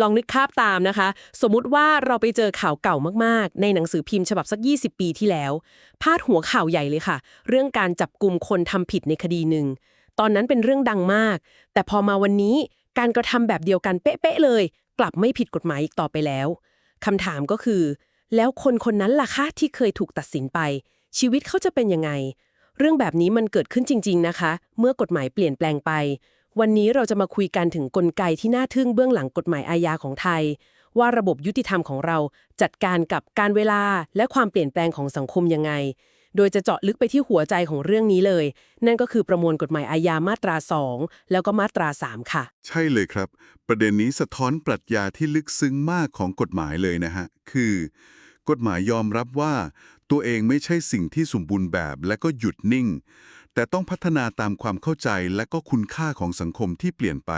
ลองนึกภาพตามนะคะ สมมุติว่าเราไปเจอข่าวเก่ามากๆ ในหนังสือพิมพ์ฉบับสัก 20 ปีที่แล้ว พาดหัวข่าวใหญ่เลยค่ะ เรื่องการจับกลุ่มคนทำผิดในคดีหนึ่ง ตอนนั้นเป็นเรื่องดังมาก แต่พอมาวันนี้การกระทำแบบเดียวกันเป๊ะๆเลย กลับไม่ผิดกฎหมายอีกต่อไปแล้วคำถามก็คือ แล้วคนคนนั้นล่ะคะที่เคยถูกตัดสินไป ชีวิตเขาจะเป็นยังไง เรื่องแบบนี้มันเกิดขึ้นจริง ๆนะคะ เมื่อกฎหมายเปลี่ยนแปลงไป วันนี้เราจะมาคุยกันถึงกลไกที่น่าทึ่งเบื้องหลังกฎหมายอาญาของไทย ว่าระบบยุติธรรมของเราจัดการกับการเวลาและความเปลี่ยนแปลงของสังคมยังไง โดยจะเจาะลึกไปที่หัวใจของเรื่องนี้เลย นั่นก็คือประมวลกฎหมายอาญามาตรา 2 แล้วก็มาตรา 3 ค่ะ ใช่เลยครับ ประเด็นนี้สะท้อนปรัชญาที่ลึกซึ้งมากของกฎหมายเลยนะฮะคือ กฎหมายยอมรับว่า ตัวเองไม่ใช่สิ่งที่สมบูรณ์แบบและก็หยุดนิ่ง แต่ต้องพัฒนาตามความเข้าใจและก็คุณค่าของสังคมที่เปลี่ยนไป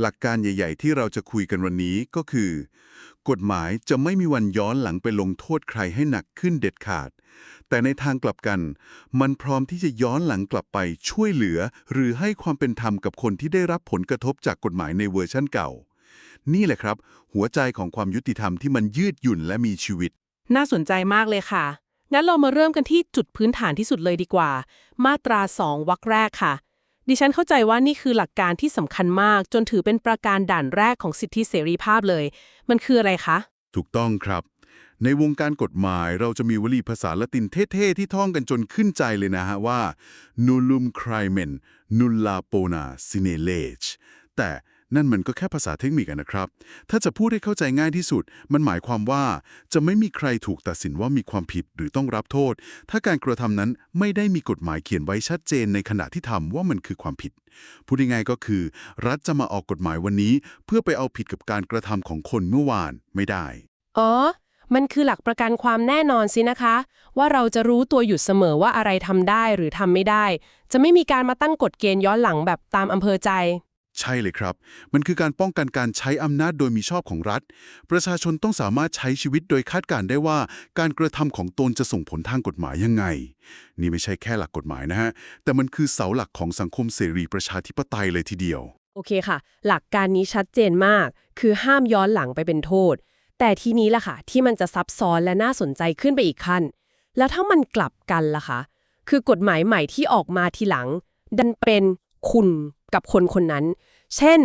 หลักการใหญ่ ๆ ที่เราจะคุยกันวันนี้ก็คือ กฎหมายจะไม่มีวันย้อนหลังไปลงโทษใครให้หนักขึ้นเด็ดขาด แต่ในทางกลับกัน มันพร้อมที่จะย้อนหลังกลับไปช่วยเหลือ หรือให้ความเป็นธรรมกับคนที่ได้รับผลกระทบจากกฎหมายในเวอร์ชั่นเก่า นี่แหละครับ หัวใจของความยุติธรรมที่มันยืดหยุ่นและมีชีวิต น่าสนใจมากเลยค่ะ งั้นเรามาเริ่มกันที่จุดพื้นฐานที่สุดเลยดีกว่า มาตรา 2วรรคแรกค่ะ ดิฉันเข้าใจว่านี่คือหลักการที่สำคัญมาก จนถือเป็นประการด่านแรกของสิทธิเสรีภาพเลย มันคืออะไรคะ ถูกต้องครับ ในวงการกฎหมายเราจะมีวลีภาษาละตินเท่ๆ ที่ท่องกันจนขึ้นใจเลยนะฮะว่า nullum crimen nulla pona sine lege แต่ นั่นมันก็แค่ภาษาเทคนิคอะนะครับ ถ้าจะพูดให้เข้าใจง่ายที่สุด มันหมายความว่าจะไม่มีใครถูกตัดสินว่ามีความผิดหรือต้องรับโทษ ถ้าการกระทำนั้นไม่ได้มีกฎหมายเขียนไว้ชัดเจนในขณะที่ทำว่ามันคือความผิด พูดง่ายๆก็คือ รัฐจะมาออกกฎหมายวันนี้ เพื่อไปเอาผิดกับการกระทำของคนเมื่อวานไม่ได้ อ๋อ มันคือหลักประกันความแน่นอนสินะคะ ว่าเราจะรู้ตัวอยู่เสมอว่าอะไรทำได้หรือทำไม่ได้ จะไม่มีการมาตั้งกฎเกณฑ์ย้อนหลังแบบตามอำเภอใจ ใช่เลยครับ มันคือการป้องกันการใช้อำนาจโดยมีชอบของรัฐ ประชาชนต้องสามารถใช้ชีวิตโดยคาดการณ์ได้ว่า การกระทำของตนจะส่งผลทางกฎหมายยังไง นี่ไม่ใช่แค่หลักกฎหมายนะฮะ แต่มันคือเสาหลักของสังคมเสรีประชาธิปไตยเลยทีเดียว โอเคค่ะ หลักการนี้ชัดเจนมาก คือห้ามย้อนหลังไปเป็นโทษ แต่ทีนี้ล่ะค่ะ ที่มันจะซับซ้อนและน่าสนใจขึ้นไปอีกขั้น แล้วถ้ามันกลับกันล่ะคะ คือกฎหมายใหม่ที่ออกมาทีหลัง ดันเป็นคุณ กับคนคนนั้น เช่น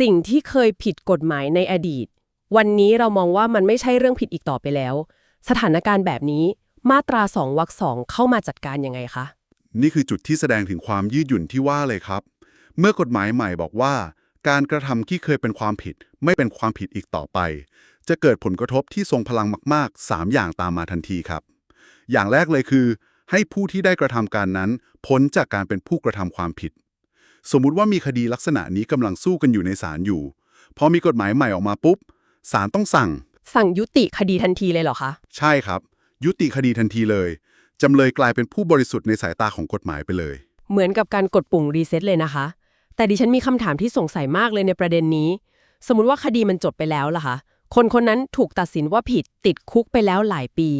สิ่งที่เคยผิดกฎหมายในอดีต วันนี้เรามองว่ามันไม่ใช่เรื่องผิดอีกต่อไปแล้ว สถานการณ์แบบนี้มาตราสองวรรคสองเข้ามาจัดการยังไงคะ นี่คือจุดที่แสดงถึงความยืดหยุ่นที่ว่าเลยครับ เมื่อกฎหมายใหม่บอกว่า การกระทำที่เคยเป็นความผิด ไม่เป็นความผิดอีกต่อไป จะเกิดผลกระทบที่ทรงพลังมาก ๆ 3 อย่างตามมาทันทีครับ อย่างแรกเลยคือ ให้ผู้ที่ได้กระทำการนั้นพ้นจากการเป็นผู้กระทำความผิด สมมุติว่ามีคดีลักษณะนี้กำลังสู้กันอยู่ในศาลอยู่ พอมีกฎหมายใหม่ออกมาปุ๊บศาลต้องสั่ง สั่งยุติคดีทันทีเลยเหรอคะ ใช่ครับ ยุติคดีทันทีเลย จำเลยกลายเป็นผู้บริสุทธิ์ในสายตาของกฎหมายไปเลย เหมือนกับการกดปุ่มรีเซ็ตเลยนะคะ แต่ดิฉันมีคำถามที่สงสัยมากเลยในประเด็นนี้ สมมติว่าคดีมันจบไปแล้วล่ะคะคนคนนั้นถูกตัดสินว่าผิดติดคุกไปแล้วหลายปี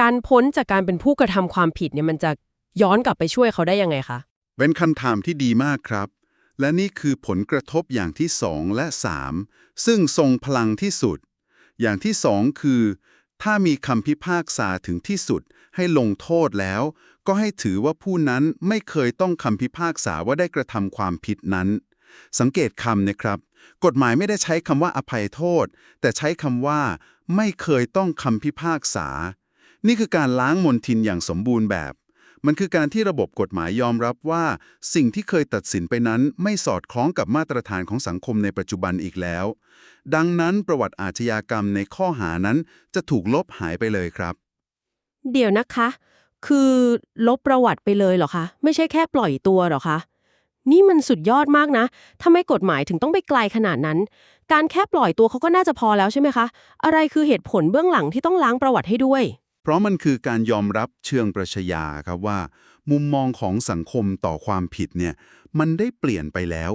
การพ้นจากการเป็นผู้กระทำความผิดเนี่ยมันจะย้อนกลับไปช่วยเขาได้ยังไงคะ เป็นคำถามที่ดีมากครับ และนี่คือผลกระทบอย่างที่2และ3ซึ่งทรงพลังที่สุด อย่างที่2คือ ถ้ามีคำพิพากษาถึงที่สุดให้ลงโทษแล้ว ก็ให้ถือว่าผู้นั้นไม่เคยต้องคำพิพากษาว่าได้กระทำความผิดนั้น สังเกตคำนะครับ กฎหมายไม่ได้ใช้คำว่าอภัยโทษ แต่ใช้คำว่า ไม่เคยต้องคำพิพากษา นี่คือการล้างมนทินอย่างสมบูรณ์แบบ มันคือการที่ระบบกฎหมายยอมรับว่า สิ่งที่เคยตัดสินไปนั้นไม่สอดคล้องกับมาตรฐานของสังคมในปัจจุบันอีกแล้ว ดังนั้นประวัติอาชญากรรมในข้อหานั้นจะถูกลบหายไปเลยครับ เดี๋ยวนะคะ คือลบประวัติไปเลยเหรอคะ ไม่ใช่แค่ปล่อยตัวเหรอคะ นี่มันสุดยอดมากนะทำไมกฎหมายถึงต้องไปไกลขนาดนั้น การแค่ปล่อยตัวเขาก็น่าจะพอแล้วใช่ไหมคะ อะไรคือเหตุผลเบื้องหลังที่ต้องล้างประวัติให้ด้วย เพราะมันคือการยอมรับเชิงประชญาครับว่า มุมมองของสังคมต่อความผิดเนี่ยมันได้เปลี่ยนไปแล้ว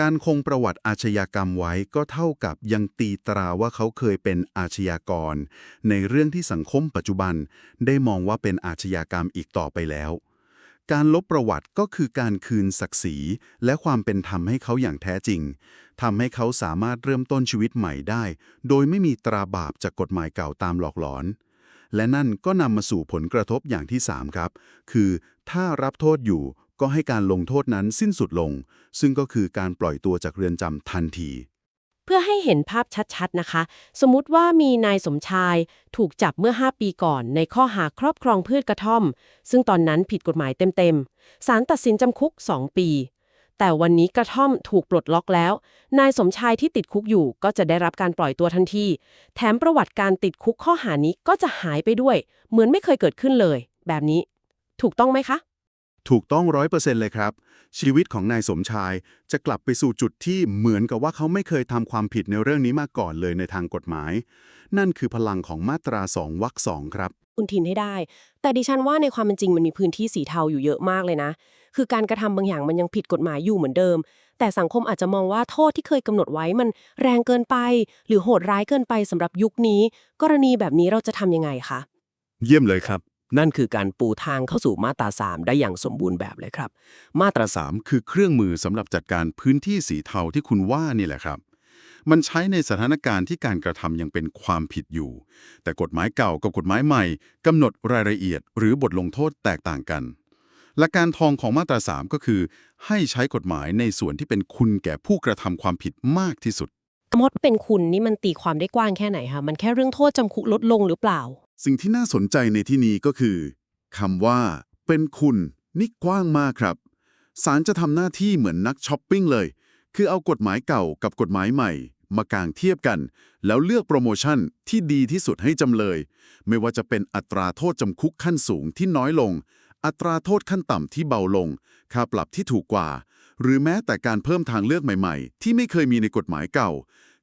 การคงประวัติอาชญากรรมไว้ก็เท่ากับยังตีตราว่าเขาเคยเป็นอาชญากร ในเรื่องที่สังคมปัจจุบัน ได้มองว่าเป็นอาชญากรรมอีกต่อไปแล้ว การลบประวัติก็คือการคืนศักดิ์ศรี และความเป็นธรรมให้เขาอย่างแท้จริงทำให้เขาสามารถเริ่มต้นชีวิตใหม่ได้ โดยไม่มีตราบาปจากกฎหมายเก่าตามหลอกหลอน และนั่นก็นำมาสู่ผลกระทบอย่างที่ 3 ครับ คือถ้ารับโทษอยู่ก็ให้การลงโทษนั้นสิ้นสุดลง ซึ่งก็คือการปล่อยตัวจากเรือนจำทันที เพื่อให้เห็นภาพชัดๆนะคะ สมมุติว่ามีนายสมชายถูกจับเมื่อ 5 ปีก่อน ในข้อหาครอบครองพืชกระท่อม ซึ่งตอนนั้นผิดกฎหมายเต็มๆศาลตัดสินจำคุก 2 ปี แต่วันนี้กระท่อมถูกปลดล็อกแล้ว นายสมชายที่ติดคุกอยู่ก็จะได้รับการปล่อยตัวทันที แถมประวัติการติดคุกข้อหานี้ก็จะหายไปด้วย เหมือนไม่เคยเกิดขึ้นเลย แบบนี้ ถูกต้องไหมคะ ถูกต้องร้อยเปอร์เซ็นต์เลยครับ ชีวิตของนายสมชายจะกลับไปสู่จุดที่เหมือนกับว่าเขาไม่เคยทำความผิดในเรื่องนี้มาก่อนเลยในทางกฎหมาย นั่นคือพลังของมาตราสองวรรคสองครับคุณทินให้ได้ แต่ดิฉันว่าในความเป็นจริงมันมีพื้นที่สีเทาอยู่เยอะมากเลยนะ คือการกระทำบางอย่างมันยังผิดกฎหมายอยู่เหมือนเดิม แต่สังคมอาจจะมองว่าโทษที่เคยกำหนดไว้มันแรงเกินไป หรือโหดร้ายเกินไปสำหรับยุคนี้ กรณีแบบนี้เราจะทำยังไงคะ เยี่ยมเลยครับ นั่นคือการปูทางเข้าสู่มาตราสามได้อย่างสมบูรณ์แบบเลยครับ มาตราสามคือเครื่องมือสำหรับจัดการพื้นที่สีเทาที่คุณว่านี่แหละครับมันใช้ในสถานการณ์ที่การกระทำยังเป็นความผิดอยู่ แต่กฎหมายเก่ากับกฎหมายใหม่กำหนดรายละเอียด หรือบทลงโทษแตกต่างกัน หลักการทองของมาตราสามก็คือ ให้ใช้กฎหมายในส่วนที่เป็นคุณแก่ผู้กระทำความผิดมากที่สุดมดเป็นคุณนี่มันตีความได้กว้างแค่ไหนคะมันแค่เรื่องโทษจำคุกลดลงหรือเปล่า สิ่งที่น่าสนใจในที่นี้ก็คือคำว่า เป็นคุณนี่กว้างมากครับศาลจะทำหน้าที่เหมือนนักช้อปปิ้งเลย คือเอากฎหมายเก่ากับกฎหมายใหม่ มากางเทียบกัน แล้วเลือกโปรโมชั่นที่ดีที่สุดให้จำเลย ไม่ว่าจะเป็นอัตราโทษจำคุกขั้นสูงที่น้อยลง อัตราโทษขั้นต่ำที่เบาลง ค่าปรับที่ถูกกว่า หรือแม้แต่การเพิ่มทางเลือกใหม่ๆ ที่ไม่เคยมีในกฎหมายเก่า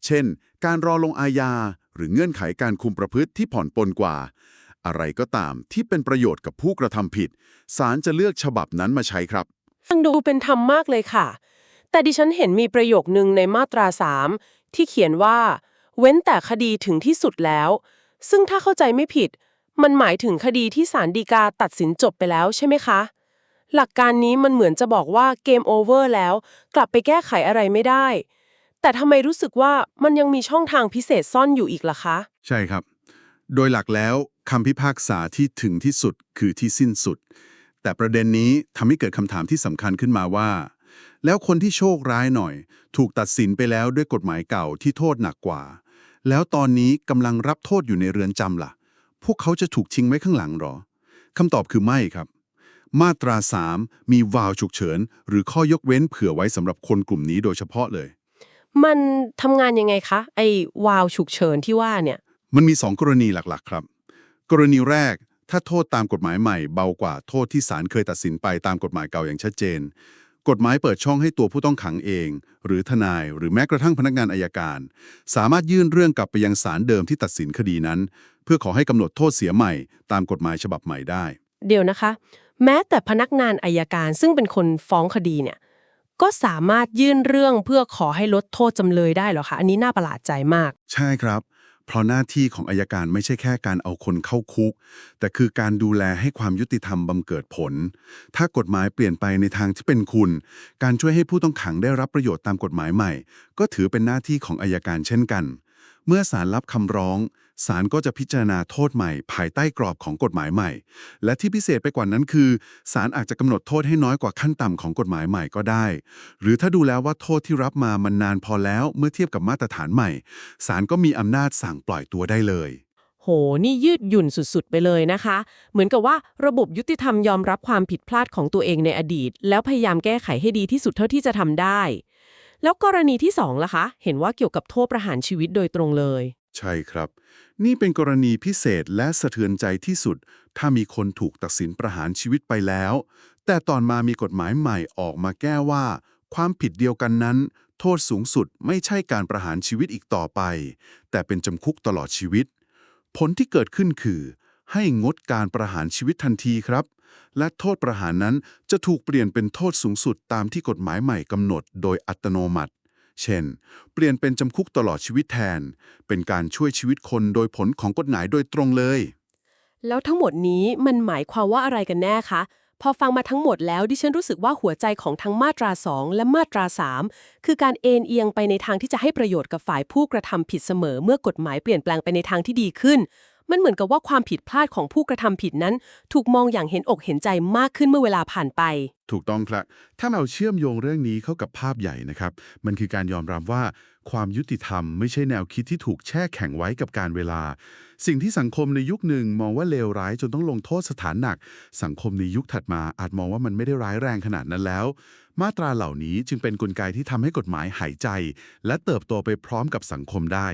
เช่น การรอลงอาญา หรือเงื่อนไขการคุมประพฤติที่ผ่อนปลนกว่า อะไรก็ตามที่เป็นประโยชน์กับผู้กระทำผิด ศาลจะเลือกฉบับนั้นมาใช้ครับ ฟังดูเป็นธรรมมากเลยค่ะ แต่ดิฉันเห็นมีประโยคนึงในมาตราสามที่เขียนว่า เว้นแต่คดีถึงที่สุดแล้ว ซึ่งถ้าเข้าใจไม่ผิด มันหมายถึงคดีที่ศาลฎีกาตัดสินจบไปแล้วใช่ไหมคะ หลักการนี้มันเหมือนจะบอกว่าเกมโอเวอร์แล้ว กลับไปแก้ไขอะไรไม่ได้ แต่ทำไมรู้สึกว่ามันยังมีช่องทางพิเศษซ่อนอยู่อีกล่ะคะ ใช่ครับ โดยหลักแล้วคำพิพากษาที่ถึงที่สุดคือที่สิ้นสุด แต่ประเด็นนี้ทำให้เกิดคำถามที่สำคัญขึ้นมาว่า แล้วคนที่โชคร้ายหน่อย ถูกตัดสินไปแล้วด้วยกฎหมายเก่าที่โทษหนักกว่า แล้วตอนนี้กำลังรับโทษอยู่ในเรือนจำล่ะ พวกเขาจะถูกทิ้งไว้ข้างหลังหรอคำตอบคือไม่ครับ มาตรา 3 มีวาล์วฉุกเฉิน หรือข้อยกเว้นเผื่อไว้สำหรับคนกลุ่มนี้โดยเฉพาะเลย มันทำงานยังไงคะ ไอ้วาวฉุกเฉินที่ว่าเนี่ย มันมี 2 กรณีหลักๆ ครับ กรณีแรกถ้าโทษตามกฎหมายใหม่เบากว่าโทษที่ศาลเคยตัดสินไปตามกฎหมายเก่าอย่างชัดเจน กฎหมายเปิดช่องให้ตัวผู้ต้องขังเอง หรือทนายหรือแม้กระทั่งพนักงานอายการ สามารถยื่นเรื่องกลับไปยังศาลเดิมที่ตัดสินคดีนั้น เพื่อขอให้กำหนดโทษเสียใหม่ ตามกฎหมายฉบับใหม่ได้ เดี๋ยวนะคะ แม้แต่พนักงานอายการซึ่งเป็นคนฟ้องคดีเนี่ยก็สามารถยื่นเรื่องเพื่อขอให้ลดโทษจำเลยได้เหรอคะอันนี้น่าประหลาดใจมาก ใช่ครับ เพราะหน้าที่ของอายการไม่ใช่แค่การเอาคนเข้าคุก แต่คือการดูแลให้ความยุติธรรมบังเกิดผล ถ้ากฎหมายเปลี่ยนไปในทางที่เป็นคุณ การช่วยให้ผู้ต้องขังได้รับประโยชน์ตามกฎหมายใหม่ ก็ถือเป็นหน้าที่ของอายการเช่นกัน เมื่อศาลรับคำร้องศาลก็จะพิจารณาโทษใหม่ ภายใต้กรอบของกฎหมายใหม่ และที่พิเศษไปกว่านั้นคือศาลอาจจะกำหนดโทษให้น้อยกว่าขั้นต่ำของกฎหมายใหม่ก็ได้ หรือถ้าดูแล้วว่าโทษที่รับมามันนานพอแล้วเมื่อเทียบกับมาตรฐานใหม่ศาลก็มีอำนาจสั่งปล่อยตัวได้เลย โห นี่ยืดหยุ่นสุดๆ ไปเลยนะคะ เหมือนกับว่าระบบยุติธรรมยอมรับความผิดพลาดของตัวเองในอดีต แล้วพยายามแก้ไขให้ดีที่สุดเท่าที่จะทำได้ แล้วกรณีที่สองล่ะคะ เห็นว่าเกี่ยวกับโทษประหารชีวิตโดยตรงเลย ใช่ครับ นี่เป็นกรณีพิเศษและสะเทือนใจที่สุด ถ้ามีคนถูกตัดสินประหารชีวิตไปแล้ว แต่ตอนมามีกฎหมายใหม่ออกมาแก้ว่า ความผิดเดียวกันนั้น โทษสูงสุดไม่ใช่การประหารชีวิตอีกต่อไป แต่เป็นจำคุกตลอดชีวิต ผลที่เกิดขึ้นคือ ให้งดการประหารชีวิตทันทีครับ และโทษประหารนั้นจะถูกเปลี่ยนเป็นโทษสูงสุดตามที่กฎหมายใหม่กำหนดโดยอัตโนมัติ เช่น เปลี่ยนเป็นจำคุกตลอดชีวิตแทน เป็นการช่วยชีวิตคนโดยผลของกฎหมายโดยตรงเลย แล้วทั้งหมดนี้มันหมายความว่าอะไรกันแน่คะ พอฟังมาทั้งหมดแล้วดิฉันรู้สึกว่าหัวใจของทั้งมาตรา 2 และมาตรา 3 คือการเอ็นเอียงไปในทางที่จะให้ประโยชน์กับฝ่ายผู้กระทำผิดเสมอ เมื่อกฎหมายเปลี่ยนแปลงไปในทางที่ดีขึ้น มันเหมือนกับว่าความผิดพลาดของผู้กระทำผิดนั้น ถูกมองอย่างเห็นอกเห็นใจมากขึ้นเมื่อเวลาผ่านไป ถูกต้องครับ ถ้าเราเชื่อมโยงเรื่องนี้เข้ากับภาพใหญ่นะครับ มันคือการยอมรับว่า ความยุติธรรมไม่ใช่แนวคิดที่ถูกแช่แข็งไว้กับการเวลา สิ่งที่สังคมในยุคหนึ่งมองว่าเลวร้ายจนต้องลงโทษสถานหนัก สังคมในยุคถัดมาอาจมองว่ามันไม่ได้ร้ายแรงขนาดนั้นแล้ว มาตราเหล่านี้จึงเป็นนกลไกที่ทำให้กฎหมายหายใจ และเติบโตไปพร้อมกับสังคมได้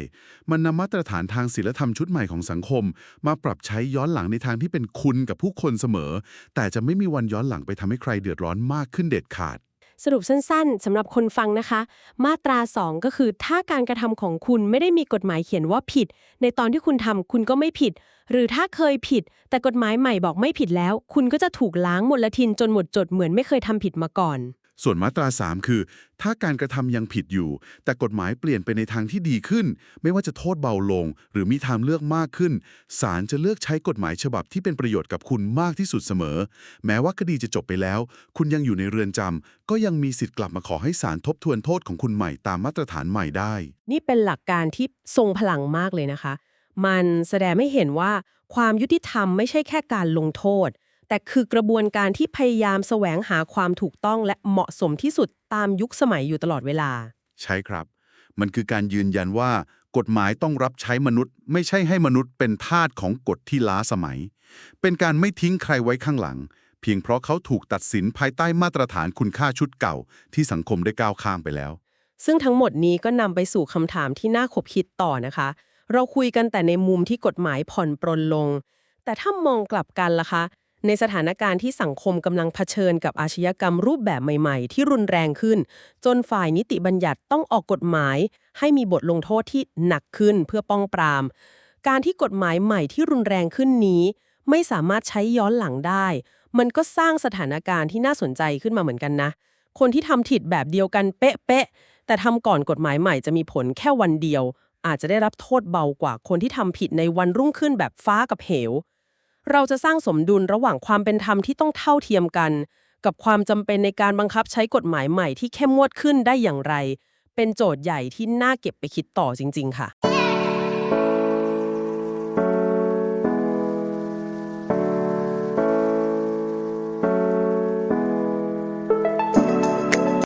มันนำมาตรฐานทางศีลธรรมชุดใหม่ของสังคม มาปรับใช้ย้อนหลังในทางที่เป็นคุณกับผู้คนเสมอ แต่จะไม่มีวันย้อนหลังไปทำให้ใครเดือดร้อนมากขึ้นเด็ดขาด สรุปสั้นๆสำหรับคนฟังนะคะ มาตรา 2 ก็คือถ้าการกระทำของคุณไม่ได้มีกฎหมายเขียนว่าผิด ในตอนที่คุณทำคุณก็ไม่ผิด หรือถ้าเคยผิด แต่กฎหมายใหม่บอกไม่ผิดแล้ว คุณก็จะถูกล้างหมดละทินจนหมดจดเหมือนไม่เคยทำผิดมาก่อน ส่วนมาตรา 3 คือ ถ้าการกระทำยังผิดอยู่ แต่กฎหมายเปลี่ยนไปในทางที่ดีขึ้น ไม่ว่าจะโทษเบาลง หรือมีทางเลือกมากขึ้น ศาลจะเลือกใช้กฎหมายฉบับที่เป็นประโยชน์กับคุณมากที่สุดเสมอ แม้ว่าคดีจะจบไปแล้ว คุณยังอยู่ในเรือนจำก็ยังมีสิทธิ์กลับมาขอให้ศาลทบทวนโทษของคุณใหม่ตามมาตรฐานใหม่ได้ นี่เป็นหลักการที่ทรงพลังมากเลยนะคะ มันแสดงให้เห็นว่าความยุติธรรมไม่ใช่แค่การลงโทษ แต่คือกระบวนการที่พยายามแสวงหาความถูกต้องและเหมาะสมที่สุดตามยุคสมัยอยู่ตลอดเวลา ใช่ครับ มันคือการยืนยันว่ากฎหมายต้องรับใช้มนุษย์ ไม่ใช่ให้มนุษย์เป็นทาสของกฎที่ล้าสมัย เป็นการไม่ทิ้งใครไว้ข้างหลัง เพียงเพราะเขาถูกตัดสินภายใต้มาตรฐานคุณค่าชุดเก่า ที่สังคมได้ก้าวข้ามไปแล้ว ซึ่งทั้งหมดนี้ก็นำไปสู่คำถามที่น่าขบคิดต่อนะคะ เราคุยกันแต่ในมุมที่กฎหมายผ่อนปรนลง แต่ถ้ามองกลับกันล่ะคะ ในสถานการณ์ที่สังคมกำลังเผชิญกับอาชญากรรมรูปแบบใหม่ๆ ที่รุนแรงขึ้น จนฝ่ายนิติบัญญัติต้องออกกฎหมาย ให้มีบทลงโทษที่หนักขึ้นเพื่อป้องปราม การที่กฎหมายใหม่ที่รุนแรงขึ้นนี้ ไม่สามารถใช้ย้อนหลังได้ มันก็สร้างสถานการณ์ที่น่าสนใจขึ้นมาเหมือนกันนะ คนที่ทำผิดแบบเดียวกันเป๊ะๆแต่ทำก่อนกฎหมายใหม่จะมีผลแค่วันเดียวอาจจะได้รับโทษเบากว่าคนที่ทำผิดในวันรุ่งขึ้นแบบฟ้ากับเหว เราจะสร้างสมดุลระหว่างความเป็นธรรมที่ต้องเท่าเทียมกัน กับความจำเป็นในการบังคับใช้กฎหมายใหม่ที่เข้มงวดขึ้นได้อย่างไร เป็นโจทย์ใหญ่ที่น่าเก็บไปคิดต่อจริง ๆ ค่ะ